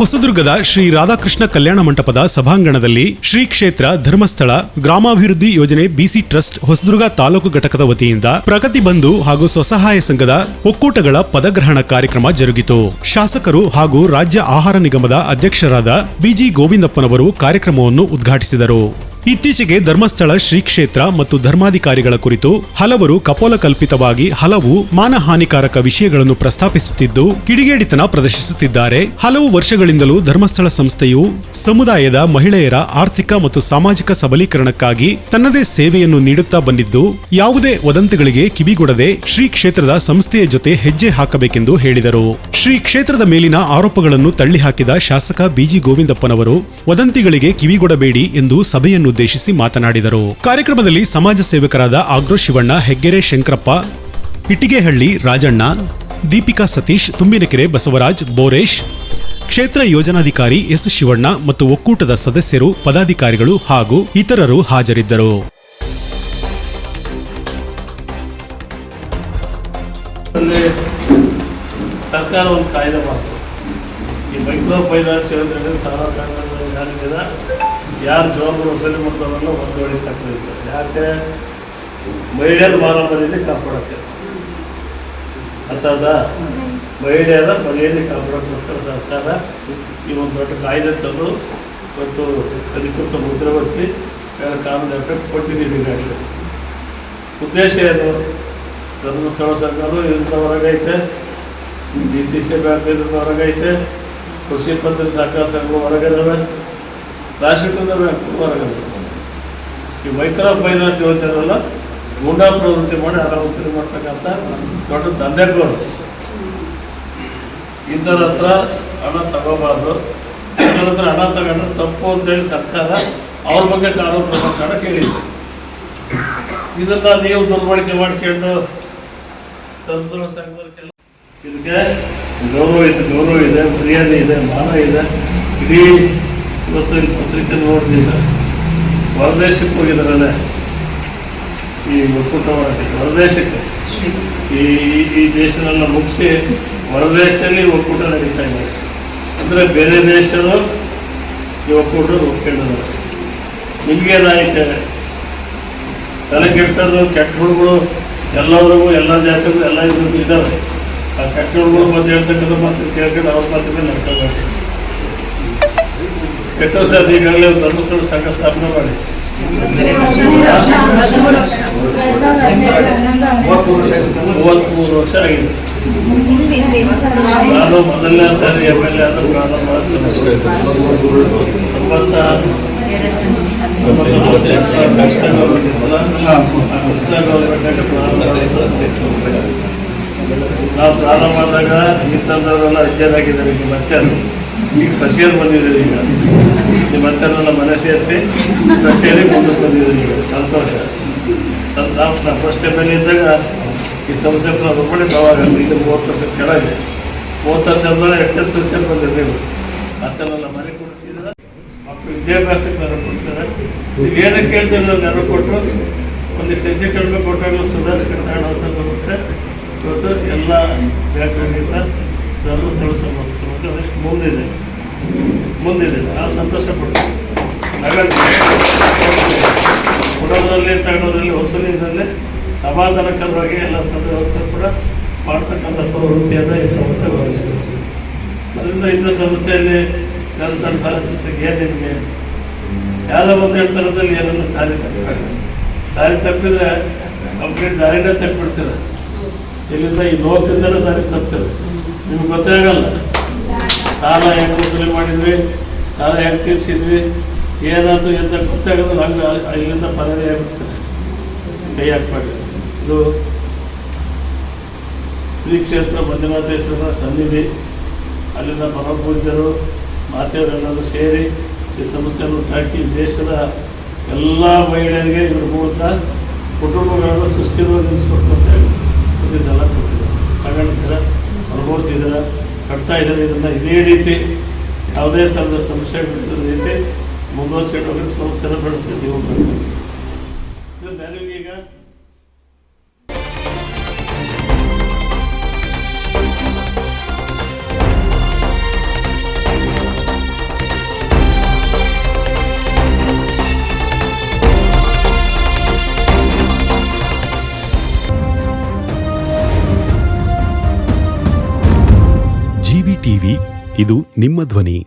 ಹೊಸದುರ್ಗದ ಶ್ರೀ ರಾಧಾಕೃಷ್ಣ ಕಲ್ಯಾಣ ಮಂಟಪದ ಸಭಾಂಗಣದಲ್ಲಿ ಶ್ರೀ ಕ್ಷೇತ್ರ ಧರ್ಮಸ್ಥಳ ಗ್ರಾಮಾಭಿವೃದ್ಧಿ ಯೋಜನೆ ಬಿಸಿ ಟ್ರಸ್ಟ್ ಹೊಸದುರ್ಗ ತಾಲೂಕು ಘಟಕದ ವತಿಯಿಂದ ಪ್ರಗತಿ ಬಂಧು ಹಾಗೂ ಸ್ವಸಹಾಯ ಸಂಘದ ಒಕ್ಕೂಟಗಳ ಪದಗ್ರಹಣ ಕಾರ್ಯಕ್ರಮ ಜರುಗಿತು. ಶಾಸಕರು ಹಾಗೂ ರಾಜ್ಯ ಆಹಾರ ನಿಗಮದ ಅಧ್ಯಕ್ಷರಾದ ಬಿಜಿ ಗೋವಿಂದಪ್ಪನವರು ಕಾರ್ಯಕ್ರಮವನ್ನು ಉದ್ಘಾಟಿಸಿದರು. ಇತ್ತೀಚೆಗೆ ಧರ್ಮಸ್ಥಳ ಶ್ರೀ ಕ್ಷೇತ್ರ ಮತ್ತು ಧರ್ಮಾಧಿಕಾರಿಗಳ ಕುರಿತು ಹಲವರು ಕಪೋಲಕಲ್ಪಿತವಾಗಿ ಹಲವು ಮಾನಹಾನಿಕಾರಕ ವಿಷಯಗಳನ್ನು ಪ್ರಸ್ತಾಪಿಸುತ್ತಿದ್ದು, ಕಿಡಿಗೇಡಿತನ ಪ್ರದರ್ಶಿಸುತ್ತಿದ್ದಾರೆ. ಹಲವು ವರ್ಷಗಳಿಂದಲೂ ಧರ್ಮಸ್ಥಳ ಸಂಸ್ಥೆಯು ಸಮುದಾಯದ ಮಹಿಳೆಯರ ಆರ್ಥಿಕ ಮತ್ತು ಸಾಮಾಜಿಕ ಸಬಲೀಕರಣಕ್ಕಾಗಿ ತನ್ನದೇ ಸೇವೆಯನ್ನು ನೀಡುತ್ತಾ ಬಂದಿದ್ದು, ಯಾವುದೇ ವದಂತಿಗಳಿಗೆ ಕಿವಿಗೊಡದೆ ಶ್ರೀ ಕ್ಷೇತ್ರದ ಸಂಸ್ಥೆಯ ಜೊತೆ ಹೆಜ್ಜೆ ಹಾಕಬೇಕೆಂದು ಹೇಳಿದರು. ಶ್ರೀ ಕ್ಷೇತ್ರದ ಮೇಲಿನ ಆರೋಪಗಳನ್ನು ತಳ್ಳಿಹಾಕಿದ ಶಾಸಕ ಬಿಜಿ ಗೋವಿಂದಪ್ಪನವರು, ವದಂತಿಗಳಿಗೆ ಕಿವಿಗೊಡಬೇಡಿ ಎಂದು ಸಭೆಯನ್ನುದ್ದೇಶಿಸಿ ಮಾತನಾಡಿದರು. ಕಾರ್ಯಕ್ರಮದಲ್ಲಿ ಸಮಾಜ ಸೇವಕರಾದ ಆಗ್ರೋ ಶಿವಣ್ಣ, ಹೆಗ್ಗೆರೆ ಶಂಕರಪ್ಪ, ಇಟ್ಟಿಗೆಹಳ್ಳಿ ರಾಜಣ್ಣ, ದೀಪಿಕಾ ಸತೀಶ್, ತುಂಬಿನಕೆರೆ ಬಸವರಾಜ್, ಬೋರೇಶ್, ಕ್ಷೇತ್ರ ಯೋಜನಾಧಿಕಾರಿ ಎಸ್ ಶಿವಣ್ಣ ಮತ್ತು ಒಕ್ಕೂಟದ ಸದಸ್ಯರು, ಪದಾಧಿಕಾರಿಗಳು ಹಾಗೂ ಇತರರು ಹಾಜರಿದ್ದರು. ಸರ್ಕಾರ ಒಂದು ಕಾಯ್ದೆ ಮಾಡ್ತು. ಈ ಮೈಕ್ರೋ ಫೈನಾನ್ಸ್ ಯೋಜನೆ ಸಾಲ ಯಾರು ಜವಾಬ್ದಾರಿ ವಸೂಲಿ ಮಾಡ್ತಾರಲ್ಲ ಒಂದು ತಕ್ಕಂತ ಯಾಕೆ? ಮಹಿಳೆಯರ ಮಾನವರಿಗೆ ಕಾಪಾಡೋಕ್ಕೆ. ಅರ್ಥದ ಮಹಿಳೆಯರ ಮನೆಯಲ್ಲಿ ಕಾಪಾಡೋಕ್ಕೋಸ್ಕರ ಸರ್ಕಾರ ಈ ಒಂದು ದೊಡ್ಡ ಕಾಯ್ದೆ ತಂದು ಮತ್ತು ಅಧಿಕೃತ ಮುದ್ರೆ ಒತ್ತಿ ಕಾನೂನು ಎಫೆಕ್ಟ್ ಕೊಟ್ಟಿದ್ದೀವಿ ಈಗಾಗಲೇ ಉದ್ದೇಶ ಏನು? ಧರ್ಮಸ್ಥಳ ಸರ್ಕಾರ ಇದರಿಂದ ಹೊರಗೈತೆ. ಡಿ ಸಿ ಸಿ ಬ್ಯಾಂಕ್ ಇದರಿಂದ ಹೊರಗೈತೆ. ಕೃಷಿ ಪದ್ಧತಿ ಸಹಕಾರ ಸಂಘ ಹೊರಗಿದಾವೆ. ರಾಷ್ಟ್ರೀಕೃತ ಬ್ಯಾಂಕ್ ಈ ಮೈಕ್ರೋ ಫೈನಾನ್ಸ್ ಯೋಜನೆಲ್ಲ ಗೂಂಡಾ ಪ್ರವೃತ್ತಿ ಮಾಡಿ ಹಣ ವಸೂಲಿ ಮಾಡ್ತಕ್ಕಂಥ ದೊಡ್ಡ ದಂಧೆಗಳು. ಇಂಥವ್ರ ಹತ್ರ ಹಣ ತಗೋಬಾರ್ದು. ಇಂಥವ್ರ ಹತ್ರ ಹಣ ತಗೊಂಡ್ರೆ ತಪ್ಪು ಅಂತೇಳಿ ಸರ್ಕಾರ ಅವ್ರ ಬಗ್ಗೆ ಕಾನೂನು ಕ್ರಮ ಕಾಣ ಕೇಳಿದ್ರು ಇದನ್ನ ನೀವು ದುರ್ಬಳಕೆ ಮಾಡ್ಕೊಂಡು ತಂತ್ರ ಸಂಘದಕ್ಕೆಲ್ಲ ಇದಕ್ಕೆ ಗೌರವ ಇದೆ ಗೌರವ ಇದೆ ಮರ್ಯಾದೆ ಇದೆ, ಮಾನ ಇದೆ. ಇಡೀ ಇವತ್ತು ಪತ್ರಿಕೆ ನೋಡಿದ ಹೊರದೇಶಕ್ಕೆ ಹೋಗಿದ್ದಾರೆ ಈ ಒಕ್ಕೂಟ ಮಾಡಕ್ಕೆ ಹೊರದೇಶಕ್ಕೆ. ಈ, ಈ- ದೇಶನೆಲ್ಲ ಮುಗಿಸಿ ಹೊರದೇಶದಲ್ಲಿ ಒಕ್ಕೂಟ ನಡೀತಾ ಇದೆ. ಅಂದರೆ ಬೇರೆ ದೇಶದ ಈ ಒಕ್ಕೂಟ ಒಪ್ಕೊಂಡಿದ್ದಾರೆ. ನಿಮಗೇನಾಯ್ತು ತಲೆ ಕೆಡ್ಸೋದು ಕೆಟ್ಟ ಹುಡುಗರು ಎಲ್ಲರಿಗೂ ಎಲ್ಲ ಜಾತಿಗೂ ಎಲ್ಲ ಇದ್ದಾರೆ ಆ ಕೆಟ್ಟ ಹುಡುಗರು ಮತ್ತೆ ಹೇಳ್ತಕ್ಕಂಥ ಮಾತ್ರ ಕೇಳ್ಕೊಂಡು ಅವ್ರ ಮಾತ್ರ ನಡ್ಕೋಬೇಕು ಎಷ್ಟು ಆಯ್ತು ಈಗಾಗಲೇ ಒಂದು ಧರ್ಮಸ್ಥಳ ಸಂಘ ಸ್ಥಾಪನೆ ಮಾಡಿ. ಮೂವತ್ತ್ಮೂರು ವರ್ಷ ಆಗಿದೆ. ನಾನು ಮೊದಲನೇ ಸಾರಿ ಎಂ ಎಲ್ ಎ ಆದ ನಾನು ತೊಂಬತ್ತ ನಾವು ಪ್ರಾರಂಭ ಆದಾಗ ಇಂಥದ್ದವರೆಲ್ಲ ಅಜ್ಜರಾಗಿದ್ದಾರೆ ನಿಮ್ಮ ಮತ್ತೆ ಈಗ ಸಸಿಯಲ್ಲಿ ಬಂದಿದ್ದೀರಿ ಈಗ ನಿಮ್ಮ ನಮ್ಮ ಮನೆ ಸೇರಿಸಿ ಸಸಿಯಲ್ಲಿ ಮುಂದಕ್ಕೆ ಬಂದಿದ್ದೀರಿ ಈಗ ಸಂತೋಷ ನಾವು ನಾವು ಫಸ್ಟ್ ಎಂ ಎಲ್ ಇದ್ದಾಗ ಈ ಸಂಸ್ಥೆ ರೂಪಾಯಿ ಅವಾಗ ಈಗ ಮೂವತ್ತು ವರ್ಷದ ಕೆಳಗೆ. ಮೂವತ್ತು ವರ್ಷ ಅಂದ್ರೆ ಎಷ್ಟು ಜನ ಸಸ್ಯ ಹತ್ತಿರ ನನ್ನ ಮನೆ ಕೊಡಿಸಿದ್ರೆ ಮಕ್ಕಳು ವಿದ್ಯಾಭ್ಯಾಸಕ್ಕೆ ನೆರವು ಕೊಡ್ತಾರೆ. ಈಗ ಏನಕ್ಕೆ ಕೇಳ್ತೀವಿ ನಾವು ನೆರವು ಕೊಟ್ಟರು. ಒಂದಿಷ್ಟು ಹೆಜ್ಜೆ ಕಡಿಮೆ ಕೊಟ್ಟಾಗಲೂ ಸುಧಾರಿಸ್ಕೊಂಡು ಸಂಸ್ಥೆ ಇವತ್ತು ಎಲ್ಲ ಬ್ಯಾಂಕ್ಗಳಿಂದ ಧರ್ಮಸ್ಥಳ ಮುಂದಿದೆ ಮುಂದಿದೆ ನಾವು ಸಂತೋಷ ಪಡ್ತೀವಿ. ಕೊಡೋದ್ರಲ್ಲಿ ತಗೊಳ್ಳೋದ್ರಲ್ಲಿ ವಸೂಲಿನಲ್ಲಿ ಸಮಾಧಾನಕರವಾಗಿ ಎಲ್ಲ ವ್ಯವಸ್ಥೆ ಕೂಡ ಮಾಡ್ತಕ್ಕಂಥ ಪ್ರವೃತ್ತಿಯನ್ನು ಈ ಸಂಸ್ಥೆ ಹೊಂದಿದೆ ಅದರಿಂದ ಇಂಥ ಸಂಸ್ಥೆಯಲ್ಲಿ ನಿರಂತರ ಸಾಧಿಸಕ್ಕೆ ಏನು ನಿಮಗೆ. ಯಾವುದೋ ಒಂದು ಹೇಳ್ತಾರದಲ್ಲಿ ಏನನ್ನು ದಾರಿ ತಪ್ಪಿದ್ದಾರೆ ದಾರಿ ತಪ್ಪಿದ್ರೆ ಕಂಪ್ಲೀಟ್ ದಾರಿನೇ ತಪ್ಪಿಬಿಡ್ತಾರೆ. ಇಲ್ಲಿಂದ ಈ ಲೋಕದಿಂದಲೇ ದಾರಿ ತಪ್ಪಿದೆ. ನಿಮ್ಗೆ ಗೊತ್ತೇ ಆಗಲ್ಲ. ಸಾಲ ಹೆಂಗೆ ವಸೂಲಿ ಮಾಡಿದ್ವಿ ಸಾಲ ಹೆಂಗೆ ತೀರಿಸಿದ್ವಿ ಏನಾದ್ರು ಎಂತ ಗೊತ್ತಾಗಲ್ಲ, ಹಂಗೆ ಅಲ್ಲಿಂದ ಪರಿಹಾರ ಆಗ್ಬಿಡ್ತಾರೆ ಕೈ ಹಾಕ್ಬೇಡಿ ಇದು ಶ್ರೀ ಕ್ಷೇತ್ರ ಮಂಜುನಾಥೇಶ್ವರ ಸನ್ನಿಧಿ. ಅಲ್ಲಿನ ಪರಪೂಜ್ಯರು ಮಾತೆಯವರೆಲ್ಲರೂ ಸೇರಿ ಈ ಸಂಸ್ಥೆಯನ್ನು ಹಾಕಿ ದೇಶದ ಎಲ್ಲ ಮಹಿಳೆಯರಿಗೆ ಇದ್ರ ಮೂಲಕ ಕುಟುಂಬಗಳನ್ನು ಸುಸ್ಥಿರವಾಗಿರಿಸ್ಬೇಕು ಅಂತ ಹೇಳಿ. ಇದನ್ನೆಲ್ಲ ಕಟ್ತಾ ಇದ್ದಾರೆ. ಇದನ್ನು ಇದೇ ರೀತಿ ಯಾವುದೇ ಥರದ ಸಂಶಯ ಬಿಡದ ರೀತಿ ಮುಂದುವರಿಸಿಕೊಂಡು ಹೋಗಿ ಸಂಸ್ಥೆನ ಬೆಳೆಸಿ ನೀವು. ಬರ್ತೀವಿ ಈಗ ಇದು ನಿಮ್ಮ ಧ್ವನಿ.